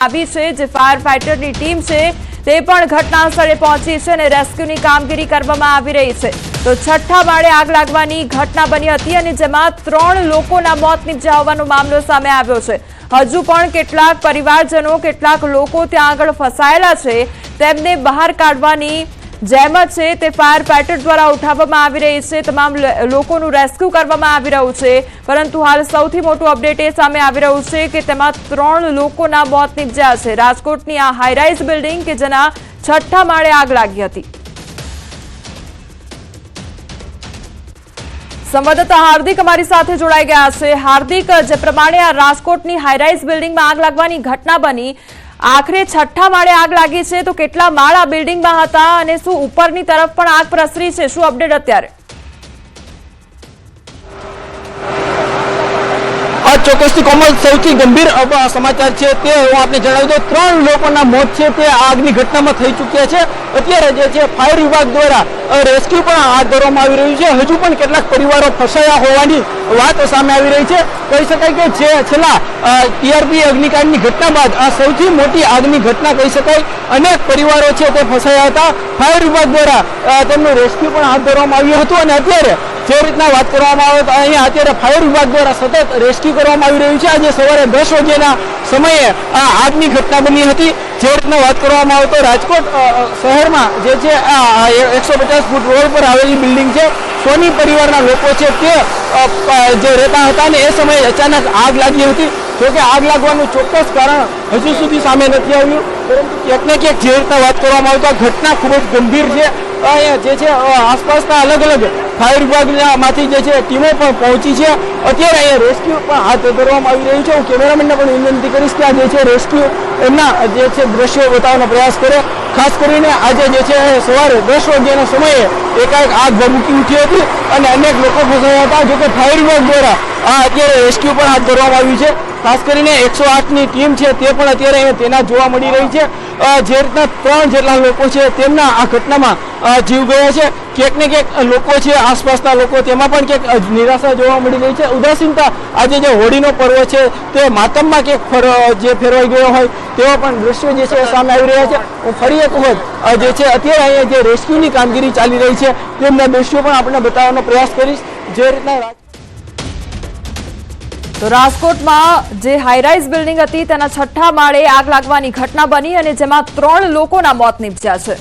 આવી છે જે ફાયર ફાઈટરની ટીમ છે, તે પણ ઘટના સ્થળે પહોંચી છે અને રેસ્ક્યુની કામગીરી કરવામાં આવી રહી છે. તો છઠ્ઠા માળે આગ લાગવાની ઘટના બની હતી અને જેમાં ત્રણ લોકોના મોત નીપજ્યા હોવાનો મામલો સામે આવ્યો છે. હજુ પણ કેટલાક પરિવારજનો, કેટલાક લોકો ત્યાં આગળ ફસાયેલા છે, તેમને બહાર કાઢવાની જહેમત છે તે ફાયર ફાઈટર દ્વારા ઉઠાવવામાં આવી રહી છે. તમામ લોકોનું રેસ્ક્યુ કરવામાં આવી રહ્યું છે. પરંતુ હાલ સૌથી મોટું અપડેટ એ સામે આવી રહ્યું છે કે તેમાં ત્રણ લોકોના મોત નીપજ્યા છે. રાજકોટની આ હાઈરાઇઝ બિલ્ડિંગ કે જેના છઠ્ઠા માળે આગ લાગી હતી. સંવાદદાતા હાર્દિક અમારી સાથે જોડાઈ ગયા છે. હાર્દિક, જે પ્રમાણે આ રાજકોટની હાઈરાઇઝ બિલ્ડિંગમાં આગ લાગવાની ઘટના બની આખરે છઠ્ઠા માળે આગ લાગી છે. તો કેટલા માળ આ બિલ્ડિંગમાં હતા અને શું ઉપરની તરફ પણ આગ પ્રસરી છે? શું અપડેટ અત્યારે? ચોક્કસથી કોમલ સૌથી ગંભીર સમાચાર છે તે હું આપને જણાવી દઉં. ત્રણ લોકોના મોત છે તે આગની ઘટનામાં થઈ ચૂક્યા છે. અત્યારે જે છે, ફાયર વિભાગ દ્વારા રેસ્ક્યુ પણ હાથ ધરવામાં આવી રહ્યું છે. હજુ પણ કેટલાક પરિવારો ફસાયા હોવાની વાત સામે આવી રહી છે. કહી શકાય કે જે છેલ્લા ટીઆરપી અગ્નિકાંડની ઘટના બાદ આ સૌથી મોટી આગની ઘટના કહી શકાય. અનેક પરિવારો છે તે ફસાયા હતા. ફાયર વિભાગ દ્વારા તેમનું રેસ્ક્યુ પણ હાથ ધરવામાં આવ્યું હતું અને અત્યારે જે રીતના વાત કરવામાં આવે તો અહીંયા અત્યારે ફાયર વિભાગ દ્વારા સતત રેસ્ક્યુ કરવામાં આવી રહ્યું છે. આજે સવારે દસ વાગ્યાના સમયે આ આગની ઘટના બની હતી. જે રીતના વાત કરવામાં આવે તો રાજકોટ શહેરમાં જે છે, આ એકસો પચાસ ફૂટ રોડ પર આવેલી બિલ્ડિંગ છે. સોની પરિવારના લોકો છે તે જે રહેતા હતા ને એ સમયે અચાનક આગ લાગી હતી. જોકે આગ લાગવાનું ચોક્કસ કારણ હજુ સુધી સામે નથી આવ્યું. પરંતુ ક્યાંક ને ક્યાંક જે રીતના વાત કરવામાં આવે તો આ ઘટના ખૂબ જ ગંભીર છે. જે છે આસપાસના અલગ અલગ ફાયર વિભાગમાંથી જે છે, ટીમો પણ પહોંચી છે. અત્યારે અહીંયા રેસ્ક્યુ પણ હાથ ધરવામાં આવી રહ્યું છે. હું કેમેરામેનને પણ વિનંતી કરીશ કે આ જે છે, રેસ્ક્યુ એમના જે છે, દ્રશ્યો બતાવવાનો પ્રયાસ કરે ખાસ કરીને આજે જે છે, સવારે દસ વાગ્યાના સમયે એકાએક આગ ભભૂકી ઉઠી હતી અને અનેક લોકો ફસાયા હતા. જોકે ફાયર વિભાગ દ્વારા આ અત્યારે રેસ્ક્યુ પણ હાથ ધરવામાં આવ્યું છે. ખાસ કરીને એકસો આઠની ટીમ છે તે પણ અત્યારે અહીંયા તેના જોવા મળી રહી છે. જે રીતના ત્રણ જેટલા લોકો છે તેમના આ ઘટનામાં જીવ ગયા છે. ક્યાંક ને ક્યાંક લોકો છે, આસપાસના લોકો તેમાં પણ ક્યાંક નિરાશા જોવા મળી રહી છે. ઉદાસીનતા આજે જે હોળીનો પર્વ છે તે માતમમાં ક્યાંક જે ફેરવાઈ ગયો હોય તેવા પણ દ્રશ્યો જે છે સામે આવી રહ્યા છે. હું ફરી એક વખત જે છે અત્યારે અહીંયા જે રેસ્ક્યુની કામગીરી ચાલી રહી છે તેમના દ્રશ્યો પણ આપણે બતાવવાનો પ્રયાસ કરીશ. જે રીતના તો રાજકોટમાં જે હાઈરાઇઝ બિલ્ડિંગ હતી તેના છઠ્ઠા માળે આગ લાગવાની ઘટના બની અને જેમાં ત્રણ લોકોના મોત નીપજ્યા છે.